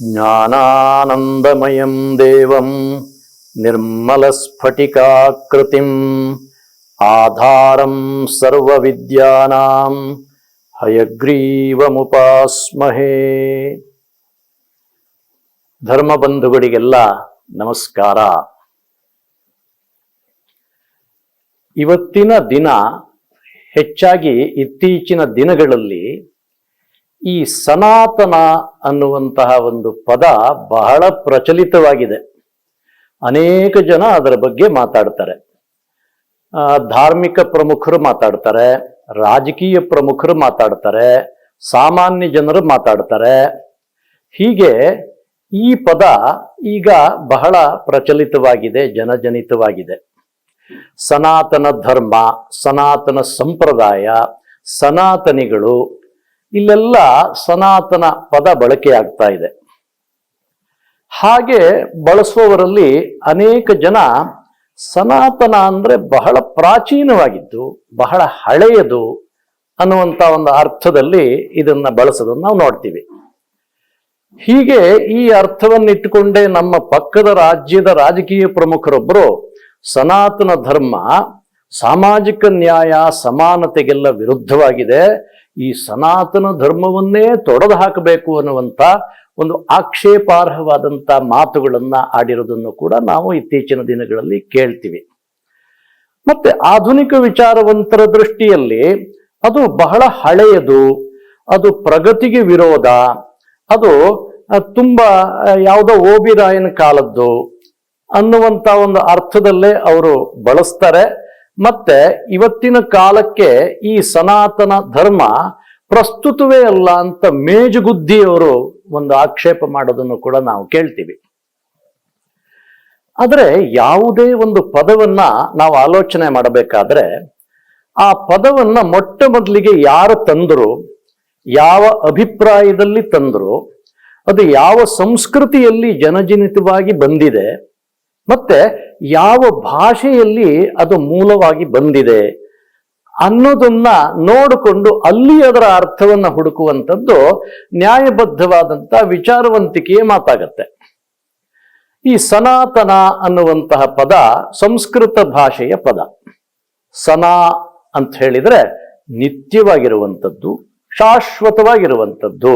జ్ఞానానందమయం దేవం నిర్మలస్ఫటికాకృతిం ಆಧಾರಂ ಸರ್ವವಿದ್ಯಾನಾಂ ಹಯಗ್ರೀವಮುಪಾಸ್ಮಹೇ. ಧರ್ಮಬಂಧುಗಳಿಗೆಲ್ಲ ನಮಸ್ಕಾರ. ಇವತ್ತಿನ ದಿನ ಹೆಚ್ಚಾಗಿ ಇತ್ತೀಚಿನ ದಿನಗಳಲ್ಲಿ ಈ ಸನಾತನ ಅನ್ನುವಂತಹ ಒಂದು ಪದ ಬಹಳ ಪ್ರಚಲಿತವಾಗಿದೆ. ಅನೇಕ ಜನ ಅದರ ಬಗ್ಗೆ ಮಾತಾಡ್ತಾರೆ. ಧಾರ್ಮಿಕ ಪ್ರಮುಖರು ಮಾತಾಡ್ತಾರೆ, ರಾಜಕೀಯ ಪ್ರಮುಖರು ಮಾತಾಡ್ತಾರೆ, ಸಾಮಾನ್ಯ ಜನರು ಮಾತಾಡ್ತಾರೆ. ಹೀಗೆ ಈ ಪದ ಈಗ ಬಹಳ ಪ್ರಚಲಿತವಾಗಿದೆ, ಜನಜನಿತವಾಗಿದೆ. ಸನಾತನ ಧರ್ಮ, ಸನಾತನ ಸಂಪ್ರದಾಯ, ಸನಾತನಿಗಳು ಇಲ್ಲೆಲ್ಲ ಸನಾತನ ಪದ ಬಳಕೆಯಾಗ್ತಾ ಇದೆ. ಹಾಗೆ ಬಳಸುವವರಲ್ಲಿ ಅನೇಕ ಜನ ಸನಾತನ ಅಂದ್ರೆ ಬಹಳ ಪ್ರಾಚೀನವಾಗಿದ್ದು, ಬಹಳ ಹಳೆಯದು ಅನ್ನುವಂತ ಒಂದು ಅರ್ಥದಲ್ಲಿ ಇದನ್ನ ಬಳಸೋದನ್ನ ನಾವು ನೋಡ್ತೀವಿ. ಹೀಗೆ ಈ ಅರ್ಥವನ್ನಿಟ್ಟುಕೊಂಡೇ ನಮ್ಮ ಪಕ್ಕದ ರಾಜ್ಯದ ರಾಜಕೀಯ ಪ್ರಮುಖರೊಬ್ಬರು ಸನಾತನ ಧರ್ಮ, ಸಾಮಾಜಿಕ ನ್ಯಾಯ, ಸಮಾನತೆಗೆಲ್ಲ ವಿರುದ್ಧವಾಗಿದೆ. ಈ ಸನಾತನ ಧರ್ಮವನ್ನೇ ತೊಡೆದು ಹಾಕಬೇಕು ಅನ್ನುವಂಥ ಒಂದು ಆಕ್ಷೇಪಾರ್ಹವಾದಂಥ ಮಾತುಗಳನ್ನು ಆಡಿರೋದನ್ನು ಕೂಡ ನಾವು ಇತ್ತೀಚಿನ ದಿನಗಳಲ್ಲಿ ಕೇಳ್ತೀವಿ. ಮತ್ತೆ ಆಧುನಿಕ ವಿಚಾರವಂತರ ದೃಷ್ಟಿಯಲ್ಲಿ ಅದು ಬಹಳ ಹಳೆಯದು, ಅದು ಪ್ರಗತಿಗೆ ವಿರೋಧ, ಅದು ತುಂಬ ಯಾವುದೋ ಓಬಿರಾಯನ ಕಾಲದ್ದು ಅನ್ನುವಂತ ಒಂದು ಅರ್ಥದಲ್ಲೇ ಅವರು ಬಳಸ್ತಾರೆ. ಮತ್ತೆ ಇವತ್ತಿನ ಕಾಲಕ್ಕೆ ಈ ಸನಾತನ ಧರ್ಮ ಪ್ರಸ್ತುತವೇ ಅಲ್ಲ ಅಂತ ಮೇಜುಗುದ್ದಿಯವರು ಒಂದು ಆಕ್ಷೇಪ ಮಾಡೋದನ್ನು ಕೂಡ ನಾವು ಕೇಳ್ತೀವಿ. ಆದರೆ ಯಾವುದೇ ಒಂದು ಪದವನ್ನ ನಾವು ಆಲೋಚನೆ ಮಾಡಬೇಕಾದ್ರೆ ಆ ಪದವನ್ನ ಮೊಟ್ಟ ಮೊದಲಿಗೆ ಯಾರು ತಂದರು, ಯಾವ ಅಭಿಪ್ರಾಯದಲ್ಲಿ ತಂದರು, ಅದು ಯಾವ ಸಂಸ್ಕೃತಿಯಲ್ಲಿ ಜನಜನಿತವಾಗಿ ಬಂದಿದೆ ಮತ್ತೆ ಯಾವ ಭಾಷೆಯಲ್ಲಿ ಅದು ಮೂಲವಾಗಿ ಬಂದಿದೆ ಅನ್ನೋದನ್ನ ನೋಡಿಕೊಂಡು ಅಲ್ಲಿ ಅದರ ಅರ್ಥವನ್ನ ಹುಡುಕುವಂಥದ್ದು ನ್ಯಾಯಬದ್ಧವಾದಂಥ ವಿಚಾರವಂತಿಕೆಯ ಮಾತಾಗತ್ತೆ. ಈ ಸನಾತನ ಅನ್ನುವಂತಹ ಪದ ಸಂಸ್ಕೃತ ಭಾಷೆಯ ಪದ. ಸನಾ ಅಂತ ಹೇಳಿದ್ರೆ ನಿತ್ಯವಾಗಿರುವಂಥದ್ದು, ಶಾಶ್ವತವಾಗಿರುವಂಥದ್ದು.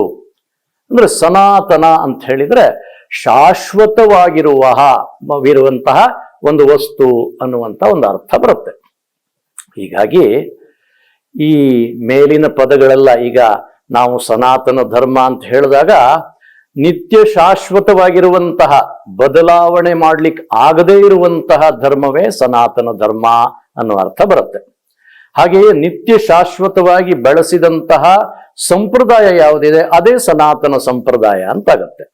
ಅಂದ್ರೆ ಸನಾತನ ಅಂತ ಹೇಳಿದ್ರೆ ಶಾಶ್ವತವಾಗಿರುವ ಇರುವಂತಹ ಒಂದು ವಸ್ತು ಅನ್ನುವಂಥ ಒಂದು ಅರ್ಥ ಬರುತ್ತೆ. ಹೀಗಾಗಿ ಈ ಮೇಲಿನ ಪದಗಳೆಲ್ಲ ಈಗ ನಾವು ಸನಾತನ ಧರ್ಮ ಅಂತ ಹೇಳಿದಾಗ ನಿತ್ಯ ಶಾಶ್ವತವಾಗಿರುವಂತಹ ಬದಲಾವಣೆ ಮಾಡ್ಲಿಕ್ಕೆ ಆಗದೇ ಇರುವಂತಹ ಧರ್ಮವೇ ಸನಾತನ ಧರ್ಮ ಅನ್ನೋ ಅರ್ಥ ಬರುತ್ತೆ. ಹಾಗೆಯೇ ನಿತ್ಯ ಶಾಶ್ವತವಾಗಿ ಬೆಳೆಸಿದಂತಹ ಸಂಪ್ರದಾಯ ಯಾವುದಿದೆ, ಅದೇ ಸನಾತನ ಸಂಪ್ರದಾಯ ಅಂತಾಗತ್ತೆ.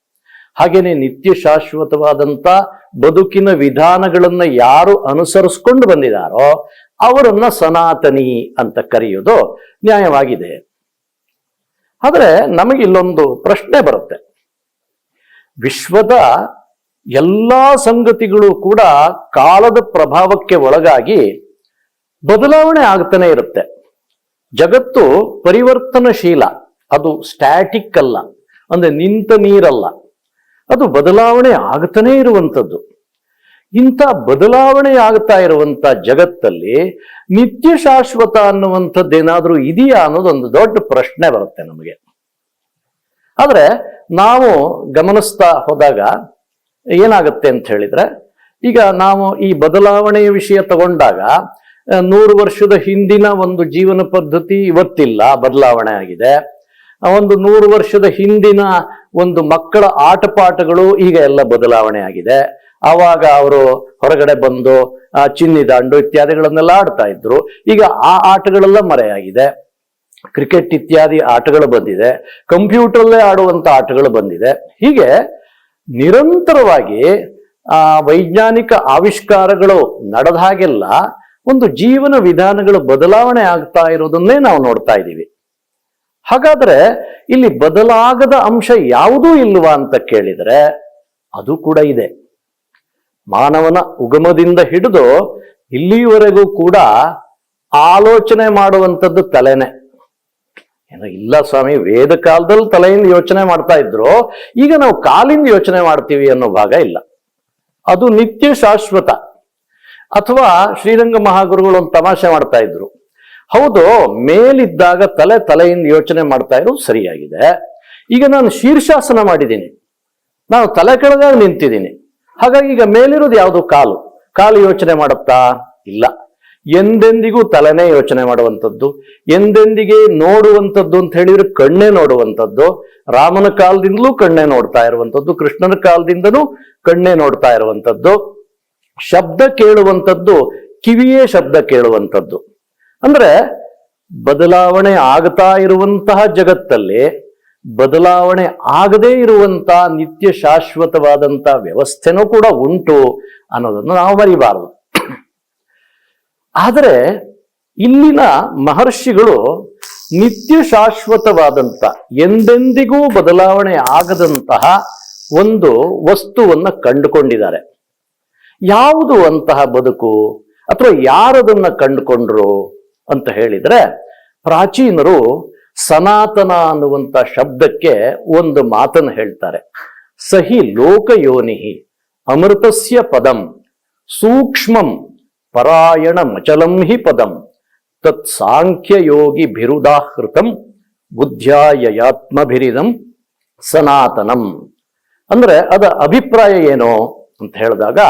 ಹಾಗೇನೆ ನಿತ್ಯ ಶಾಶ್ವತವಾದಂತ ಬದುಕಿನ ವಿಧಾನಗಳನ್ನ ಯಾರು ಅನುಸರಿಸ್ಕೊಂಡು ಬಂದಿದಾರೋ ಅವರನ್ನ ಸನಾತನಿ ಅಂತ ಕರೆಯೋದು ನ್ಯಾಯವಾಗಿದೆ. ಆದರೆ ನಮಗೆ ಇಲ್ಲೊಂದು ಪ್ರಶ್ನೆ ಬರುತ್ತೆ. ವಿಶ್ವದ ಎಲ್ಲ ಸಂಗತಿಗಳು ಕೂಡ ಕಾಲದ ಪ್ರಭಾವಕ್ಕೆ ಒಳಗಾಗಿ ಬದಲಾವಣೆ ಆಗ್ತಾನೆ ಇರುತ್ತೆ. ಜಗತ್ತು ಪರಿವರ್ತನಶೀಲ, ಅದು ಸ್ಟ್ಯಾಟಿಕ್ ಅಲ್ಲ, ಅಂದ್ರೆ ನಿಂತ ನೀರಲ್ಲ. ಅದು ಬದಲಾವಣೆ ಆಗ್ತಾನೇ ಇರುವಂಥದ್ದು. ಇಂಥ ಬದಲಾವಣೆ ಆಗ್ತಾ ಇರುವಂಥ ಜಗತ್ತಲ್ಲಿ ನಿತ್ಯ ಶಾಶ್ವತ ಅನ್ನುವಂಥದ್ದೇನಾದ್ರೂ ಇದೆಯಾ ಅನ್ನೋದೊಂದು ದೊಡ್ಡ ಪ್ರಶ್ನೆ ಬರುತ್ತೆ ನಮಗೆ. ಆದರೆ ನಾವು ಗಮನಿಸ್ತಾ ಹೋದಾಗ ಏನಾಗುತ್ತೆ ಅಂತ ಹೇಳಿದ್ರೆ, ಈಗ ನಾವು ಈ ಬದಲಾವಣೆಯ ವಿಷಯ ತಗೊಂಡಾಗ ನೂರು ವರ್ಷದ ಹಿಂದಿನ ಒಂದು ಜೀವನ ಪದ್ಧತಿ ಇವತ್ತಿಲ್ಲ, ಬದಲಾವಣೆ ಆಗಿದೆ. ಒಂದು ನೂರು ವರ್ಷದ ಹಿಂದಿನ ಒಂದು ಮಕ್ಕಳ ಆಟಪಾಠಗಳು ಈಗ ಎಲ್ಲ ಬದಲಾವಣೆ ಆಗಿದೆ. ಆವಾಗ ಅವರು ಹೊರಗಡೆ ಬಂದು ಚಿನ್ನಿ ದಾಂಡು ಇತ್ಯಾದಿಗಳನ್ನೆಲ್ಲ ಆಡ್ತಾ ಇದ್ರು. ಈಗ ಆ ಆಟಗಳೆಲ್ಲ ಮರೆಯಾಗಿದೆ. ಕ್ರಿಕೆಟ್ ಇತ್ಯಾದಿ ಆಟಗಳು ಬಂದಿದೆ. ಕಂಪ್ಯೂಟರ್ಲ್ಲೇ ಆಡುವಂತ ಆಟಗಳು ಬಂದಿದೆ. ಹೀಗೆ ನಿರಂತರವಾಗಿ, ಆ, ವೈಜ್ಞಾನಿಕ ಆವಿಷ್ಕಾರಗಳು ನಡೆದ ಹಾಗೆಲ್ಲ ಒಂದು ಜೀವನ ವಿಧಾನಗಳು ಬದಲಾವಣೆ ಆಗ್ತಾ ಇರೋದನ್ನೇ ನಾವು ನೋಡ್ತಾ ಇದ್ದೀವಿ. ಹಾಗಾದ್ರೆ ಇಲ್ಲಿ ಬದಲಾಗದ ಅಂಶ ಯಾವುದೂ ಇಲ್ವಾ ಅಂತ ಕೇಳಿದರೆ ಅದು ಕೂಡ ಇದೆ. ಮಾನವನ ಉಗಮದಿಂದ ಹಿಡಿದು ಇಲ್ಲಿಯವರೆಗೂ ಕೂಡ ಆಲೋಚನೆ ಮಾಡುವಂಥದ್ದು ತಲೆನೇ. ಏನೋ ಇಲ್ಲ ಸ್ವಾಮಿ, ವೇದ ಕಾಲದಲ್ಲಿ ತಲೆಯಿಂದ ಯೋಚನೆ ಮಾಡ್ತಾ ಇದ್ರು, ಈಗ ನಾವು ಕಾಲಿಂದ ಯೋಚನೆ ಮಾಡ್ತೀವಿ ಅನ್ನೋ ಭಾಗ ಇಲ್ಲ. ಅದು ನಿತ್ಯ ಶಾಶ್ವತ ಅಥವಾ ಶ್ರೀರಂಗ ಮಹಾಗುರುಗಳು ಒಂದು ತಮಾಷೆ ಮಾಡ್ತಾ ಇದ್ರು. ಹೌದು, ಮೇಲಿದ್ದಾಗ ತಲೆ ತಲೆಯಿಂದ ಯೋಚನೆ ಮಾಡ್ತಾ ಇರೋದು ಸರಿಯಾಗಿದೆ. ಈಗ ನಾನು ಶೀರ್ಷಾಸನ ಮಾಡಿದ್ದೀನಿ. ನಾನು ತಲೆ ಕೆಳಗಾಗ ನಿಂತಿದ್ದೀನಿ. ಹಾಗಾಗಿ ಈಗ ಮೇಲಿರೋದು ಯಾವುದು? ಕಾಲು. ಕಾಲು ಯೋಚನೆ ಮಾಡುತ್ತಾ? ಇಲ್ಲ. ಎಂದೆಂದಿಗೂ ತಲೆನೇ ಯೋಚನೆ ಮಾಡುವಂಥದ್ದು, ಎಂದೆಂದಿಗೆ ನೋಡುವಂಥದ್ದು ಅಂತ ಹೇಳಿದ್ರೆ ಕಣ್ಣೇ ನೋಡುವಂಥದ್ದು, ರಾಮನ ಕಾಲದಿಂದಲೂ ಕಣ್ಣೇ ನೋಡ್ತಾ ಇರುವಂಥದ್ದು, ಕೃಷ್ಣನ ಕಾಲದಿಂದನೂ ಕಣ್ಣೇ ನೋಡ್ತಾ ಇರುವಂಥದ್ದು, ಶಬ್ದ ಕೇಳುವಂಥದ್ದು, ಕಿವಿಯೇ ಶಬ್ದ ಕೇಳುವಂಥದ್ದು. ಅಂದ್ರೆ ಬದಲಾವಣೆ ಆಗ್ತಾ ಇರುವಂತಹ ಜಗತ್ತಲ್ಲಿ ಬದಲಾವಣೆ ಆಗದೇ ಇರುವಂತಹ ನಿತ್ಯ ಶಾಶ್ವತವಾದಂತಹ ವ್ಯವಸ್ಥೆನೂ ಕೂಡ ಉಂಟು ಅನ್ನೋದನ್ನು ನಾವು ಮರಿಬಾರದು. ಆದರೆ ಇಲ್ಲಿನ ಮಹರ್ಷಿಗಳು ನಿತ್ಯ ಶಾಶ್ವತವಾದಂತ ಎಂದೆಂದಿಗೂ ಬದಲಾವಣೆ ಆಗದಂತಹ ಒಂದು ವಸ್ತುವನ್ನ ಕಂಡುಕೊಂಡಿದ್ದಾರೆ. ಯಾವುದು ಅಂತಹ ಬದುಕು? ಅಥವಾ ಯಾರದನ್ನ ಕಂಡುಕೊಂಡ್ರು? ಅಂತ ಹೇಳಿದ್ರೆ ಪ್ರಾಚೀನರು ಸನಾತನ ಅನ್ನುವಂತ ಶಬ್ದಕ್ಕೆ ಒಂದು ಮಾತನ್ನು ಹೇಳ್ತಾರೆ. ಸಹಿ ಲೋಕಯೋನಿಹಿ ಅಮೃತಸ್ಯ ಪದಂ ಸೂಕ್ಷ್ಮಂ ಪರಾಯಣ ಮಚಲಂ ಹಿ ಪದಂ ತತ್ ಸಾಂಖ್ಯಯೋಗಿ ಬಿರುದಾಹೃತಂ ಬುದ್ಧ್ಯಾಯಯಾತ್ಮಭಿರಿದಂ ಸನಾತನಂ. ಅಂದ್ರೆ ಅದ ಅಭಿಪ್ರಾಯ ಏನು ಅಂತ ಹೇಳಿದಾಗ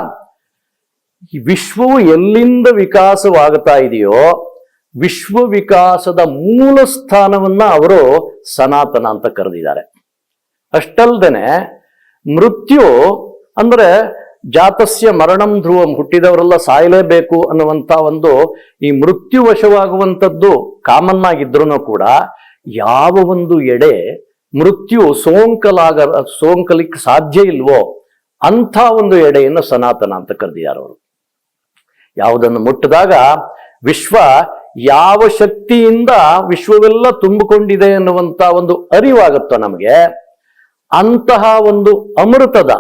ವಿಶ್ವವು ಎಲ್ಲಿಂದ ವಿಕಾಸವಾಗ್ತಾ ಇದೆಯೋ ವಿಶ್ವ ವಿಕಾಸದ ಮೂಲ ಸ್ಥಾನವನ್ನ ಅವರು ಸನಾತನ ಅಂತ ಕರೆದಿದ್ದಾರೆ. ಅಷ್ಟಲ್ದೇನೆ ಮೃತ್ಯು ಅಂದ್ರೆ ಜಾತಸ್ಯ ಮರಣಂ ಧ್ರುವಂ, ಹುಟ್ಟಿದವರೆಲ್ಲ ಸಾಯಲೇಬೇಕು ಅನ್ನುವಂತ ಒಂದು ಈ ಮೃತ್ಯು ವಶವಾಗುವಂಥದ್ದು ಕಾಮನ್ ಆಗಿದ್ರು ಕೂಡ ಯಾವ ಒಂದು ಎಡೆ ಮೃತ್ಯು ಸೋಂಕಲಾಗ ಸೋಂಕಲಿಕ್ಕೆ ಸಾಧ್ಯ ಇಲ್ವೋ ಅಂಥ ಒಂದು ಎಡೆಯನ್ನು ಸನಾತನ ಅಂತ ಕರೆದಿದ್ದಾರೆ ಅವರು. ಯಾವುದನ್ನು ಮುಟ್ಟಿದಾಗ ವಿಶ್ವ ಯಾವ ಶಕ್ತಿಯಿಂದ ವಿಶ್ವವೆಲ್ಲ ತುಂಬಿಕೊಂಡಿದೆ ಎನ್ನುವಂತ ಒಂದು ಅರಿವಾಗುತ್ತೋ ನಮಗೆ, ಅಂತಹ ಒಂದು ಅಮೃತದ,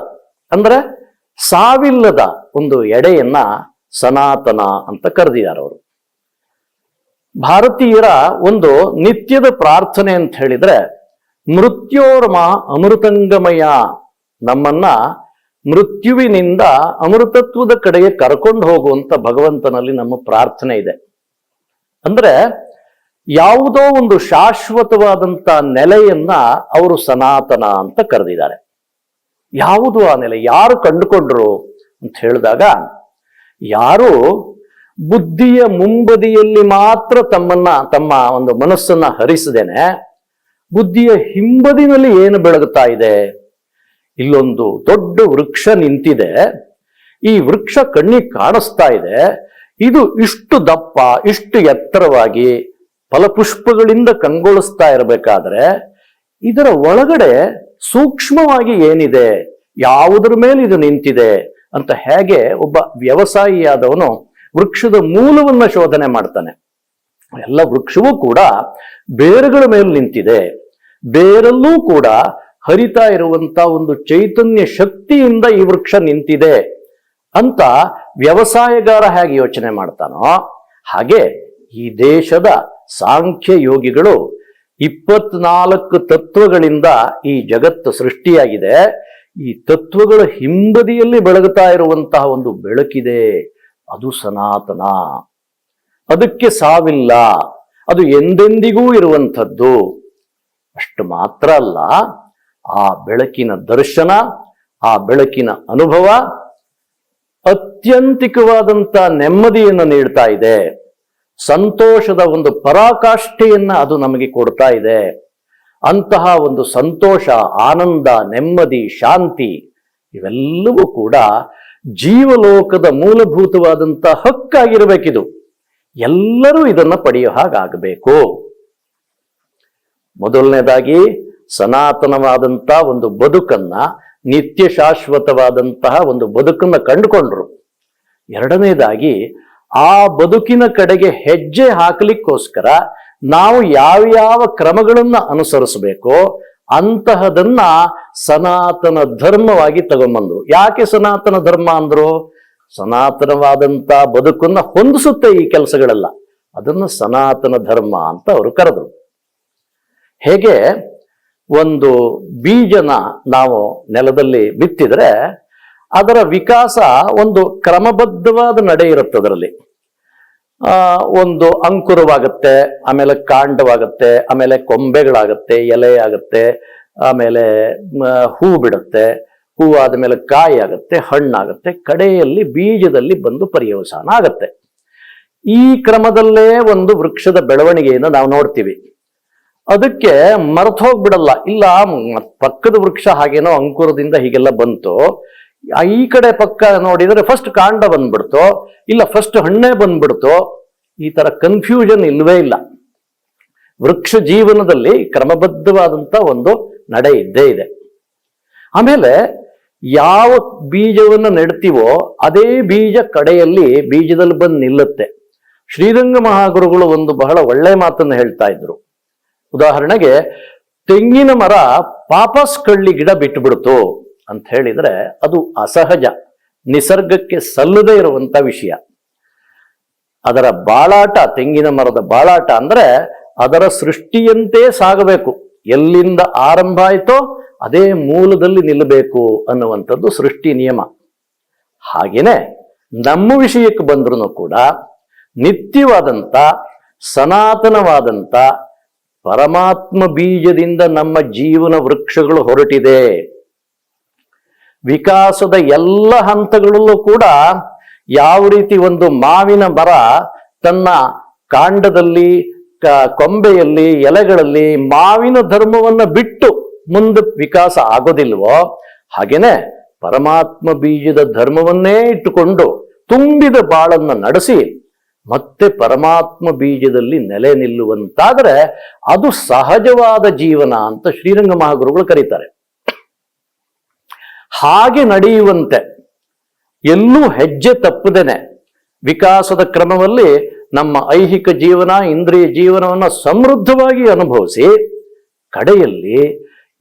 ಅಂದ್ರೆ ಸಾವಿಲ್ಲದ ಒಂದು ಎಡೆಯನ್ನ ಸನಾತನ ಅಂತ ಕರೆದಿದ್ದಾರೆ ಅವರು. ಭಾರತೀಯರ ಒಂದು ನಿತ್ಯದ ಪ್ರಾರ್ಥನೆ ಅಂತ ಹೇಳಿದ್ರೆ, ಮೃತ್ಯೋರ್ಮ ಅಮೃತಂಗಮಯ ನಮ್ಮನ್ನ ಮೃತ್ಯುವಿನಿಂದ ಅಮೃತತ್ವದ ಕಡೆಗೆ ಕರ್ಕೊಂಡು ಹೋಗುವಂತ ಭಗವಂತನಲ್ಲಿ ನಮ್ಮ ಪ್ರಾರ್ಥನೆ ಇದೆ. ಅಂದ್ರೆ ಯಾವುದೋ ಒಂದು ಶಾಶ್ವತವಾದಂತ ನೆಲೆಯನ್ನ ಅವರು ಸನಾತನ ಅಂತ ಕರೆದಿದ್ದಾರೆ. ಯಾವುದು ಆ ನೆಲೆ? ಯಾರು ಕಂಡುಕೊಂಡ್ರು ಅಂತ ಹೇಳಿದಾಗ, ಯಾರು ಬುದ್ಧಿಯ ಮುಂಬದಿಯಲ್ಲಿ ಮಾತ್ರ ತಮ್ಮನ್ನ, ತಮ್ಮ ಒಂದು ಮನಸ್ಸನ್ನ ಹರಿಸದೇನೆ, ಬುದ್ಧಿಯ ಹಿಂಬದಿನಲ್ಲಿ ಏನು ಬೆಳಗುತ್ತಾ ಇದೆ? ಇಲ್ಲೊಂದು ದೊಡ್ಡ ವೃಕ್ಷ ನಿಂತಿದೆ. ಈ ವೃಕ್ಷ ಕಣ್ಣಿಗೆ ಕಾಣಿಸ್ತಾ ಇದೆ. ಇದು ಇಷ್ಟು ದಪ್ಪ, ಇಷ್ಟು ಎತ್ತರವಾಗಿ ಫಲಪುಷ್ಪಗಳಿಂದ ಕಂಗೊಳಿಸ್ತಾ ಇರಬೇಕಾದ್ರೆ ಇದರ ಒಳಗಡೆ ಸೂಕ್ಷ್ಮವಾಗಿ ಏನಿದೆ, ಯಾವುದರ ಮೇಲೆ ಇದು ನಿಂತಿದೆ ಅಂತ ಹೇಗೆ ಒಬ್ಬ ವ್ಯವಸಾಯಿಯಾದವನು ವೃಕ್ಷದ ಮೂಲವನ್ನ ಶೋಧನೆ ಮಾಡ್ತಾನೆ. ಎಲ್ಲ ವೃಕ್ಷವೂ ಕೂಡ ಬೇರುಗಳ ಮೇಲೆ ನಿಂತಿದೆ. ಬೇರಲ್ಲೂ ಕೂಡ ಹರಿತಾ ಇರುವಂತ ಒಂದು ಚೈತನ್ಯ ಶಕ್ತಿಯಿಂದ ಈ ವೃಕ್ಷ ನಿಂತಿದೆ ಅಂತ ವ್ಯವಸಾಯಗಾರ ಹೇಗೆ ಯೋಚನೆ ಮಾಡ್ತಾನೋ ಹಾಗೆ ಈ ದೇಶದ ಸಾಂಖ್ಯ ಯೋಗಿಗಳು ಇಪ್ಪತ್ನಾಲ್ಕು ತತ್ವಗಳಿಂದ ಈ ಜಗತ್ತು ಸೃಷ್ಟಿಯಾಗಿದೆ. ಈ ತತ್ವಗಳ ಹಿಂಬದಿಯಲ್ಲಿ ಬೆಳಗುತ್ತಾ ಇರುವಂತಹ ಒಂದು ಬೆಳಕಿದೆ. ಅದು ಸನಾತನ. ಅದಕ್ಕೆ ಸಾವಿಲ್ಲ. ಅದು ಎಂದೆಂದಿಗೂ ಇರುವಂಥದ್ದು. ಅಷ್ಟು ಮಾತ್ರ ಅಲ್ಲ. ಆ ಬೆಳಕಿನ ದರ್ಶನ, ಆ ಬೆಳಕಿನ ಅನುಭವ ಅತ್ಯಂತಿಕವಾದಂತ ನೆಮ್ಮದಿಯನ್ನು ನೀಡ್ತಾ ಇದೆ. ಸಂತೋಷದ ಒಂದು ಪರಾಕಾಷ್ಠೆಯನ್ನ ಅದು ನಮಗೆ ಕೊಡ್ತಾ ಇದೆ. ಅಂತಹ ಒಂದು ಸಂತೋಷ, ಆನಂದ, ನೆಮ್ಮದಿ, ಶಾಂತಿ ಇವೆಲ್ಲವೂ ಕೂಡ ಜೀವಲೋಕದ ಮೂಲಭೂತವಾದಂತ ಹಕ್ಕಾಗಿರಬೇಕಿದು. ಎಲ್ಲರೂ ಇದನ್ನ ಪಡೆಯೋ ಹಾಗಾಗಬೇಕು. ಮೊದಲನೇದಾಗಿ ಸನಾತನವಾದಂಥ ಒಂದು ಬದುಕನ್ನ ನಿತ್ಯ ಶಾಶ್ವತವಾದಂತಹ ಒಂದು ಬದುಕನ್ನು ಕಂಡುಕೊಂಡ್ರು. ಎರಡನೇದಾಗಿ, ಆ ಬದುಕಿನ ಕಡೆಗೆ ಹೆಜ್ಜೆ ಹಾಕಲಿಕ್ಕೋಸ್ಕರ ನಾವು ಯಾವ ಯಾವ ಕ್ರಮಗಳನ್ನು ಅನುಸರಿಸಬೇಕೋ ಅಂತಹದನ್ನ ಸನಾತನ ಧರ್ಮವಾಗಿ ತಗೊಂಬಂದ್ರು. ಯಾಕೆ ಸನಾತನ ಧರ್ಮ ಅಂದ್ರು? ಸನಾತನವಾದಂತ ಬದುಕನ್ನ ಹೊಂದಿಸುತ್ತೆ ಈ ಕೆಲಸಗಳೆಲ್ಲ. ಅದನ್ನ ಸನಾತನ ಧರ್ಮ ಅಂತ ಅವರು ಕರೆದ್ರು. ಹೇಗೆ? ಒಂದು ಬೀಜನ ನಾವು ನೆಲದಲ್ಲಿ ಬಿತ್ತಿದ್ರೆ ಅದರ ವಿಕಾಸ ಒಂದು ಕ್ರಮಬದ್ಧವಾದ ನಡೆ ಇರುತ್ತೆ ಅದರಲ್ಲಿ. ಒಂದು ಅಂಕುರವಾಗುತ್ತೆ, ಆಮೇಲೆ ಕಾಂಡವಾಗುತ್ತೆ, ಆಮೇಲೆ ಕೊಂಬೆಗಳಾಗುತ್ತೆ, ಎಲೆ ಆಗುತ್ತೆ, ಆಮೇಲೆ ಹೂ ಬಿಡುತ್ತೆ, ಹೂ ಆದಮೇಲೆ ಕಾಯಿ ಆಗುತ್ತೆ, ಹಣ್ಣಾಗುತ್ತೆ, ಕಡೆಯಲ್ಲಿ ಬೀಜದಲ್ಲಿ ಬಂದು ಪರ್ಯವಸಾನ ಆಗುತ್ತೆ. ಈ ಕ್ರಮದಲ್ಲೇ ಒಂದು ವೃಕ್ಷದ ಬೆಳವಣಿಗೆಯನ್ನು ನಾವು ನೋಡ್ತೀವಿ. ಅದಕ್ಕೆ ಮರೆತು ಹೋಗ್ಬಿಡಲ್ಲ. ಇಲ್ಲ, ಪಕ್ಕದ ವೃಕ್ಷ ಹಾಗೇನೋ ಅಂಕುರದಿಂದ ಹೀಗೆಲ್ಲ ಬಂತು. ಈ ಕಡೆ ಪಕ್ಕ ನೋಡಿದರೆ ಫಸ್ಟ್ ಕಾಂಡ ಬಂದ್ಬಿಡ್ತು. ಇಲ್ಲ ಫಸ್ಟ್ ಹಣ್ಣೆ ಬಂದ್ಬಿಡ್ತು. ಈ ತರ ಕನ್ಫ್ಯೂಷನ್ ಇಲ್ವೇ ಇಲ್ಲ. ವೃಕ್ಷ ಜೀವನದಲ್ಲಿ ಕ್ರಮಬದ್ಧವಾದಂತ ಒಂದು ನಡೆ ಇದ್ದೇ ಇದೆ. ಆಮೇಲೆ ಯಾವ ಬೀಜವನ್ನು ನೆಡ್ತೀವೋ ಅದೇ ಬೀಜ ಕಡೆಯಲ್ಲಿ ಬೀಜದಲ್ಲಿ ಬಂದು ನಿಲ್ಲುತ್ತೆ. ಶ್ರೀರಂಗ ಮಹಾಗುರುಗಳು ಒಂದು ಬಹಳ ಒಳ್ಳೆ ಮಾತನ್ನು ಹೇಳ್ತಾ ಇದ್ರು. ಉದಾಹರಣೆಗೆ, ತೆಂಗಿನ ಮರ ಪಾಪಸ್ ಕಳ್ಳಿ ಗಿಡ ಬಿಟ್ಟುಬಿಡ್ತು ಅಂತ ಹೇಳಿದ್ರೆ ಅದು ಅಸಹಜ, ನಿಸರ್ಗಕ್ಕೆ ಸಲ್ಲದೆ ಇರುವಂತ ವಿಷಯ. ಅದರ ಬಾಳಾಟ, ತೆಂಗಿನ ಮರದ ಬಾಳಾಟ ಅಂದ್ರೆ ಅದರ ಸೃಷ್ಟಿಯಂತೆ ಸಾಗಬೇಕು. ಎಲ್ಲಿಂದ ಆರಂಭ ಆಯ್ತೋ ಅದೇ ಮೂಲದಲ್ಲಿ ನಿಲ್ಲಬೇಕು ಅನ್ನುವಂಥದ್ದು ಸೃಷ್ಟಿ ನಿಯಮ. ಹಾಗೇನೆ ನಮ್ಮ ವಿಷಯಕ್ಕೆ ಬಂದ್ರೂ ಕೂಡ ನಿತ್ಯವಾದಂಥ ಸನಾತನವಾದಂಥ ಪರಮಾತ್ಮ ಬೀಜದಿಂದ ನಮ್ಮ ಜೀವನ ವೃಕ್ಷಗಳು ಹೊರಟಿದೆ. ವಿಕಾಸದ ಎಲ್ಲ ಹಂತಗಳಲ್ಲೂ ಕೂಡ ಯಾವ ರೀತಿ ಒಂದು ಮಾವಿನ ಮರ ತನ್ನ ಕಾಂಡದಲ್ಲಿ ಕೊಂಬೆಯಲ್ಲಿ, ಎಲೆಗಳಲ್ಲಿ ಮಾವಿನ ಧರ್ಮವನ್ನ ಬಿಟ್ಟು ಮುಂದೆ ವಿಕಾಸ ಆಗೋದಿಲ್ವೋ, ಹಾಗೇನೆ ಪರಮಾತ್ಮ ಬೀಜದ ಧರ್ಮವನ್ನೇ ಇಟ್ಟುಕೊಂಡು ತುಂಬಿದ ಬಾಳನ್ನ ನಡೆಸಿ ಮತ್ತೆ ಪರಮಾತ್ಮ ಬೀಜದಲ್ಲಿ ನೆಲೆ ನಿಲ್ಲುವಂತಾದರೆ ಅದು ಸಹಜವಾದ ಜೀವನ ಅಂತ ಶ್ರೀರಂಗ ಮಹಾಗುರುಗಳು ಕರೀತಾರೆ. ಹಾಗೆ ನಡೆಯುವಂತೆ ಎಲ್ಲೂ ಹೆಜ್ಜೆ ತಪ್ಪದೇನೆ. ವಿಕಾಸದ ಕ್ರಮದಲ್ಲಿ ನಮ್ಮ ಐಹಿಕ ಜೀವನ, ಇಂದ್ರಿಯ ಜೀವನವನ್ನು ಸಮೃದ್ಧವಾಗಿ ಅನುಭವಿಸಿ, ಕಡೆಯಲ್ಲಿ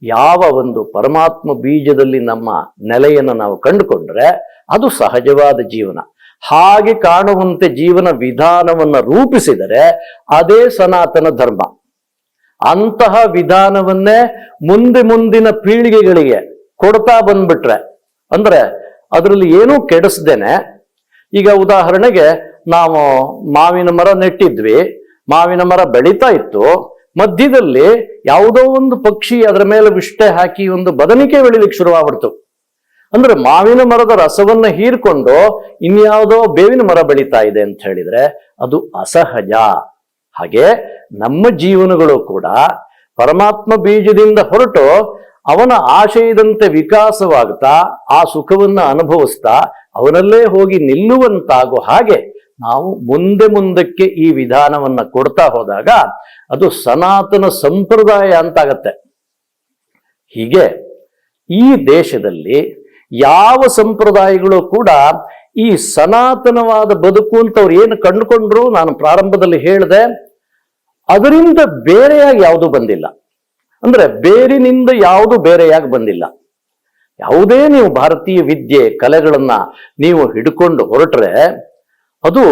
ಯಾವ ಒಂದು ಪರಮಾತ್ಮ ಬೀಜದಲ್ಲಿ ನಮ್ಮ ನೆಲೆಯನ್ನು ನಾವು ಕಂಡುಕೊಂಡ್ರೆ ಅದು ಸಹಜವಾದ ಜೀವನ. ಹಾಗೆ ಕಾಣುವಂತೆ ಜೀವನ ವಿಧಾನವನ್ನು ರೂಪಿಸಿದರೆ ಅದೇ ಸನಾತನ ಧರ್ಮ. ಅಂತಹ ವಿಧಾನವನ್ನೇ ಮುಂದೆ ಮುಂದಿನ ಪೀಳಿಗೆಗಳಿಗೆ ಕೊಡ್ತಾ ಬಂದ್ಬಿಟ್ರೆ, ಅಂದ್ರೆ ಅದರಲ್ಲಿ ಏನೂ ಕೆಡಿಸ್ದೇನೆ. ಈಗ ಉದಾಹರಣೆಗೆ ನಾವು ಮಾವಿನ ಮರ ನೆಟ್ಟಿದ್ವಿ, ಮಾವಿನ ಮರ ಬೆಳೀತಾ ಇತ್ತು, ಮಧ್ಯದಲ್ಲಿ ಯಾವುದೋ ಒಂದು ಪಕ್ಷಿ ಅದರ ಮೇಲೆ ವಿಷ್ಟೆ ಹಾಕಿ ಒಂದು ಬದನಿಕೆ ಬೆಳಿಲಿಕ್ಕೆ ಶುರುವಾಗ್ಬಿಡ್ತು. ಅಂದ್ರೆ ಮಾವಿನ ಮರದ ರಸವನ್ನ ಹೀರ್ಕೊಂಡು ಇನ್ಯಾವುದೋ ಬೇವಿನ ಮರ ಬೆಳೀತಾ ಇದೆ ಅಂತ ಹೇಳಿದ್ರೆ ಅದು ಅಸಹಜ. ಹಾಗೆ ನಮ್ಮ ಜೀವನಗಳು ಕೂಡ ಪರಮಾತ್ಮ ಬೀಜದಿಂದ ಹೊರಟು ಅವನ ಆಶಯದಂತೆ ವಿಕಾಸವಾಗ್ತಾ, ಆ ಸುಖವನ್ನ ಅನುಭವಿಸ್ತಾ, ಅವನಲ್ಲೇ ಹೋಗಿ ನಿಲ್ಲುವಂತಾಗೋ ಹಾಗೆ ನಾವು ಮುಂದೆ ಮುಂದಕ್ಕೆ ಈ ವಿಧಾನವನ್ನ ಕೊಡ್ತಾ ಹೋದಾಗ ಅದು ಸನಾತನ ಸಂಪ್ರದಾಯ ಅಂತಾಗತ್ತೆ. ಹೀಗೆ ಈ ದೇಶದಲ್ಲಿ ಯಾವ ಸಂಪ್ರದಾಯಗಳು ಕೂಡ ಈ ಸನಾತನವಾದ ಬದುಕು ಅಂತ ಅವ್ರು ಏನು ಕಂಡುಕೊಂಡ್ರು ನಾನು ಪ್ರಾರಂಭದಲ್ಲಿ ಹೇಳಿದೆ, ಅದರಿಂದ ಬೇರೆಯಾಗಿ ಯಾವುದು ಬಂದಿಲ್ಲ ಅಂದ್ರೆ ಬೇರಿನಿಂದ ಯಾವುದು ಬೇರೆಯಾಗಿ ಬಂದಿಲ್ಲ ಯಾವುದೇ ನೀವು ಭಾರತೀಯ ವಿದ್ಯೆ, ಕಲೆಗಳನ್ನ ನೀವು ಹಿಡ್ಕೊಂಡು ಹೊರಟ್ರೆ, ಅದು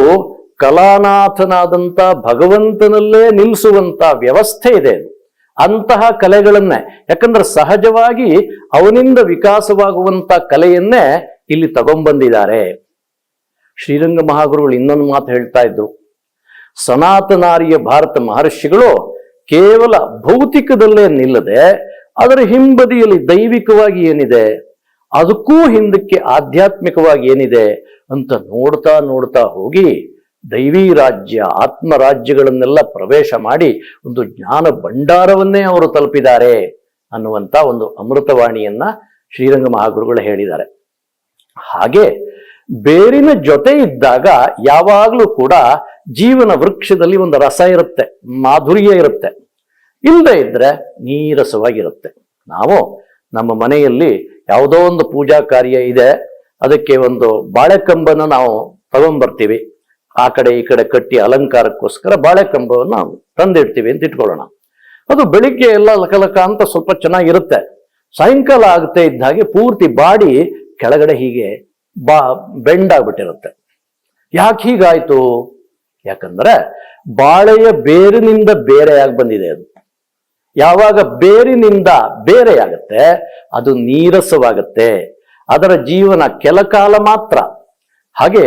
ಕಲಾನಾಥನಾದಂಥ ಭಗವಂತನಲ್ಲೇ ನಿಲ್ಲಿಸುವಂತ ವ್ಯವಸ್ಥೆ ಇದೆ ಅದು. ಅಂತಹ ಕಲೆಗಳನ್ನೇ. ಯಾಕಂದ್ರೆ ಸಹಜವಾಗಿ ಅವನಿಂದ ವಿಕಾಸವಾಗುವಂತ ಕಲೆಯನ್ನೇ ಇಲ್ಲಿ ತಗೊಂಡ್ಬಂದಿದ್ದಾರೆ ಶ್ರೀರಂಗ ಮಹಾಗುರುಗಳು ಇನ್ನೊಂದು ಮಾತು ಹೇಳ್ತಾ ಇದ್ರು. ಸನಾತನಾರಿಯ ಭಾರತ ಮಹರ್ಷಿಗಳು ಕೇವಲ ಭೌತಿಕದಲ್ಲೇ ನಿಲ್ಲದೆ, ಅದರ ಹಿಂಬದಿಯಲ್ಲಿ ದೈವಿಕವಾಗಿ ಏನಿದೆ, ಅದಕ್ಕೂ ಹಿಂದಕ್ಕೆ ಆಧ್ಯಾತ್ಮಿಕವಾಗಿ ಏನಿದೆ ಅಂತ ನೋಡ್ತಾ ನೋಡ್ತಾ ಹೋಗಿ ದೈವಿ ರಾಜ್ಯ ಆತ್ಮ ರಾಜ್ಯಗಳನ್ನೆಲ್ಲ ಪ್ರವೇಶ ಮಾಡಿ ಒಂದು ಜ್ಞಾನ ಭಂಡಾರವನ್ನೇ ಅವರು ತಲುಪಿದ್ದಾರೆ ಅನ್ನುವಂತ ಒಂದು ಅಮೃತವಾಣಿಯನ್ನ ಶ್ರೀರಂಗ ಮಹಾಗುರುಗಳು ಹೇಳಿದ್ದಾರೆ. ಹಾಗೆ ಬೇರಿನ ಜೊತೆ ಇದ್ದಾಗ ಯಾವಾಗಲೂ ಕೂಡ ಜೀವನ ವೃಕ್ಷದಲ್ಲಿ ಒಂದು ರಸ ಇರುತ್ತೆ, ಮಾಧುರ್ಯ ಇರುತ್ತೆ. ಇಲ್ಲದೆ ಇದ್ರೆ ನೀರಸವಾಗಿರುತ್ತೆ. ನಾವು ನಮ್ಮ ಮನೆಯಲ್ಲಿ ಯಾವುದೋ ಒಂದು ಪೂಜಾ ಕಾರ್ಯ ಇದೆ, ಅದಕ್ಕೆ ಒಂದು ಬಾಳೆಕಂಬನ ನಾವು ತಗೊಂಡ್ಬರ್ತೀವಿ ಆ ಕಡೆ ಈ ಕಡೆ ಕಟ್ಟಿ ಅಲಂಕಾರಕ್ಕೋಸ್ಕರ ಬಾಳೆ ಕಂಬವನ್ನು ತಂದಿಡ್ತೀವಿ ಅಂತ ಇಟ್ಕೊಳ್ಳೋಣ. ಅದು ಬೆಳಿಗ್ಗೆ ಎಲ್ಲ ಲಕಲಕ ಅಂತ ಸ್ವಲ್ಪ ಚೆನ್ನಾಗಿರುತ್ತೆ. ಸಾಯಂಕಾಲ ಆಗುತ್ತೆ ಇದ್ದ ಹಾಗೆ ಪೂರ್ತಿ ಬಾಡಿ ಕೆಳಗಡೆ ಹೀಗೆ ಬಾ ಬೆಂಡಾಗ್ಬಿಟ್ಟಿರುತ್ತೆ ಯಾಕೆ ಹೀಗಾಯ್ತು? ಯಾಕಂದ್ರೆ ಬಾಳೆಯ ಬೇರಿನಿಂದ ಬೇರೆಯಾಗಿ ಬಂದಿದೆ ಅದು. ಯಾವಾಗ ಬೇರಿನಿಂದ ಬೇರೆಯಾಗುತ್ತೆ, ಅದು ನೀರಸವಾಗತ್ತೆ. ಅದರ ಜೀವನ ಕೆಲ ಕಾಲ ಮಾತ್ರ. ಹಾಗೆ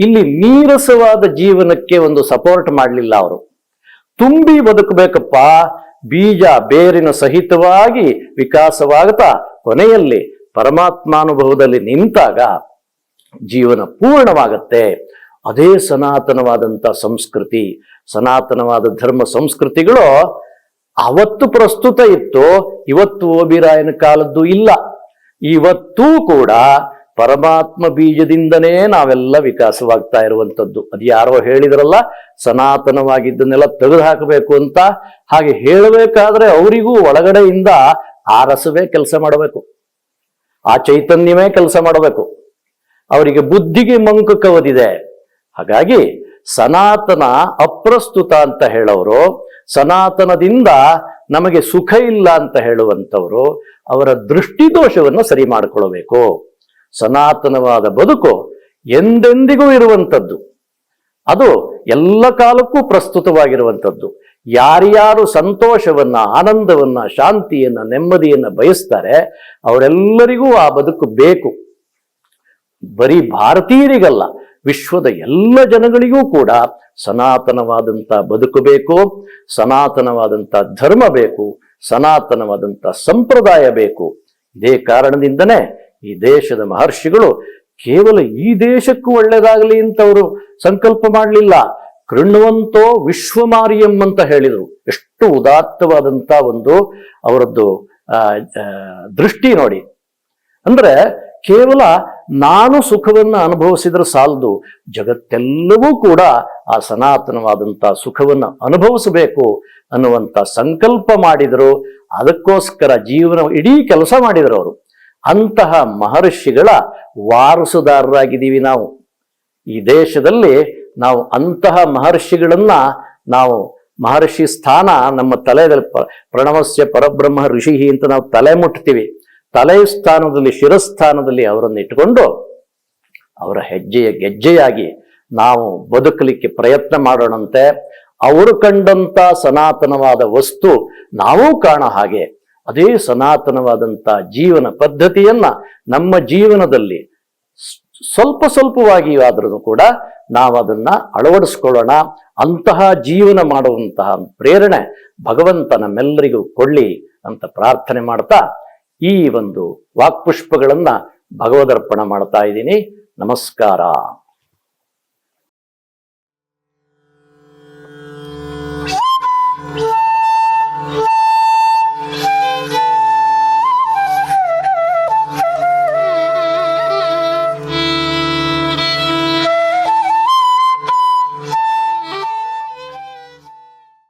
ಇಲ್ಲಿ ನೀರಸವಾದ ಜೀವನಕ್ಕೆ ಒಂದು ಸಪೋರ್ಟ್ ಮಾಡಲಿಲ್ಲ ಅವರು. ತುಂಬಿ ಬದುಕಬೇಕಪ್ಪ, ಬೀಜ ಬೇರಿನ ಸಹಿತವಾಗಿ ವಿಕಾಸವಾಗುತ್ತಾ ಕೊನೆಯಲ್ಲಿ ಪರಮಾತ್ಮಾನುಭವದಲ್ಲಿ ನಿಂತಾಗ ಜೀವನ ಪೂರ್ಣವಾಗತ್ತೆ. ಅದೇ ಸನಾತನವಾದಂಥ ಸಂಸ್ಕೃತಿ, ಸನಾತನವಾದ ಧರ್ಮ ಸಂಸ್ಕೃತಿಗಳು ಅವತ್ತು ಪ್ರಸ್ತುತ ಇತ್ತು, ಇವತ್ತು ಓಬಿರಾಯನ ಕಾಲದ್ದು ಇಲ್ಲ. ಇವತ್ತೂ ಕೂಡ ಪರಮಾತ್ಮ ಬೀಜದಿಂದನೇ ನಾವೆಲ್ಲ ವಿಕಾಸವಾಗ್ತಾ ಇರುವಂಥದ್ದು. ಅದು ಯಾರೋ ಹೇಳಿದ್ರಲ್ಲ, ಸನಾತನವಾಗಿದ್ದನ್ನೆಲ್ಲ ತೆಗೆದು ಹಾಕಬೇಕು ಅಂತ. ಹಾಗೆ ಹೇಳಬೇಕಾದ್ರೆ ಅವರಿಗೂ ಒಳಗಡೆಯಿಂದ ಆ ರಸವೇ ಕೆಲಸ ಮಾಡಬೇಕು. ಆ ಚೈತನ್ಯವೇ ಕೆಲಸ ಮಾಡಬೇಕು. ಅವರಿಗೆ ಬುದ್ಧಿಗೆ ಮಂಕು ಕವದಿದೆ. ಹಾಗಾಗಿ ಸನಾತನ ಅಪ್ರಸ್ತುತ ಅಂತ ಹೇಳೋರು, ಸನಾತನದಿಂದ ನಮಗೆ ಸುಖ ಇಲ್ಲ ಅಂತ ಹೇಳುವಂಥವರು ಅವರ ದೃಷ್ಟಿದೋಷವನ್ನು ಸರಿ ಮಾಡಿಕೊಳ್ಳಬೇಕು ಸನಾತನವಾದ ಬದುಕು ಎಂದೆಂದಿಗೂ ಇರುವಂಥದ್ದು. ಅದು ಎಲ್ಲ ಕಾಲಕ್ಕೂ ಪ್ರಸ್ತುತವಾಗಿರುವಂಥದ್ದು. ಯಾರ್ಯಾರು ಸಂತೋಷವನ್ನ, ಆನಂದವನ್ನ, ಶಾಂತಿಯನ್ನ, ನೆಮ್ಮದಿಯನ್ನ ಬಯಸ್ತಾರೆ, ಅವರೆಲ್ಲರಿಗೂ ಆ ಬದುಕು ಬೇಕು. ಬರೀ ಭಾರತೀಯರಿಗಲ್ಲ, ವಿಶ್ವದ ಎಲ್ಲ ಜನಗಳಿಗೂ ಕೂಡ ಸನಾತನವಾದಂಥ ಬದುಕು ಬೇಕು, ಸನಾತನವಾದಂಥ ಧರ್ಮ ಬೇಕು, ಸನಾತನವಾದಂಥ ಸಂಪ್ರದಾಯ ಬೇಕು. ಇದೇ ಕಾರಣದಿಂದನೇ ಈ ದೇಶದ ಮಹರ್ಷಿಗಳು ಕೇವಲ ಈ ದೇಶಕ್ಕೂ ಒಳ್ಳೇದಾಗಲಿ ಅಂತ ಅವರು ಸಂಕಲ್ಪ ಮಾಡಲಿಲ್ಲ. ಕೃಣ್ವಂತೋ ವಿಶ್ವಮಾರಿಯಂ ಅಂತ ಹೇಳಿದರು. ಎಷ್ಟು ಉದಾತ್ತವಾದಂಥ ಒಂದು ಅವರದ್ದು ದೃಷ್ಟಿ ನೋಡಿ. ಅಂದ್ರೆ ಕೇವಲ ನಾನು ಸುಖವನ್ನು ಅನುಭವಿಸಿದ್ರೆ ಸಾಲದು, ಜಗತ್ತೆಲ್ಲವೂ ಕೂಡ ಆ ಸನಾತನವಾದಂಥ ಸುಖವನ್ನು ಅನುಭವಿಸಬೇಕು ಅನ್ನುವಂಥ ಸಂಕಲ್ಪ ಮಾಡಿದರು. ಅದಕ್ಕೋಸ್ಕರ ಜೀವನ ಇಡೀ ಕೆಲಸ ಮಾಡಿದರು ಅವರು. ಅಂತಹ ಮಹರ್ಷಿಗಳ ವಾರಸುದಾರರಾಗಿದ್ದೀವಿ ನಾವು. ಈ ದೇಶದಲ್ಲಿ ನಾವು ಅಂತಹ ಮಹರ್ಷಿಗಳನ್ನ ನಾವು ಮಹರ್ಷಿ ಸ್ಥಾನ ನಮ್ಮ ತಲೆಯಲ್ಲಿ ಪ್ರಣವಸ್ಯ ಪರಬ್ರಹ್ಮ ಋಷಿ ಅಂತ ನಾವು ತಲೆ ಮುಟ್ತೀವಿ. ತಲೆ ಸ್ಥಾನದಲ್ಲಿ, ಶಿರಸ್ಥಾನದಲ್ಲಿ ಅವರನ್ನು ಇಟ್ಟುಕೊಂಡು ಅವರ ಹೆಜ್ಜೆಯ ಗೆಜ್ಜೆಯಾಗಿ ನಾವು ಬದುಕಲಿಕ್ಕೆ ಪ್ರಯತ್ನ ಮಾಡೋಣಂತೆ. ಅವರು ಕಂಡಂತ ಸನಾತನವಾದ ವಸ್ತು ನಾವೂ ಕಾಣ ಹಾಗೆ ಅದೇ ಸನಾತನವಾದಂಥ ಜೀವನ ಪದ್ಧತಿಯನ್ನ ನಮ್ಮ ಜೀವನದಲ್ಲಿ ಸ್ವಲ್ಪ ಸ್ವಲ್ಪವಾಗಿ ಆದ್ರೂ ಕೂಡ ನಾವು ಅದನ್ನ ಅಳವಡಿಸ್ಕೊಳ್ಳೋಣ. ಅಂತಹ ಜೀವನ ಮಾಡುವಂತಹ ಪ್ರೇರಣೆ ಭಗವಂತ ನಮ್ಮೆಲ್ಲರಿಗೂ ಕೊಳ್ಳಿ ಅಂತ ಪ್ರಾರ್ಥನೆ ಮಾಡ್ತಾ ಈ ಒಂದು ವಾಕ್ಪುಷ್ಪಗಳನ್ನ ಭಗವದರ್ಪಣ ಮಾಡ್ತಾ ಇದ್ದೀನಿ. ನಮಸ್ಕಾರ.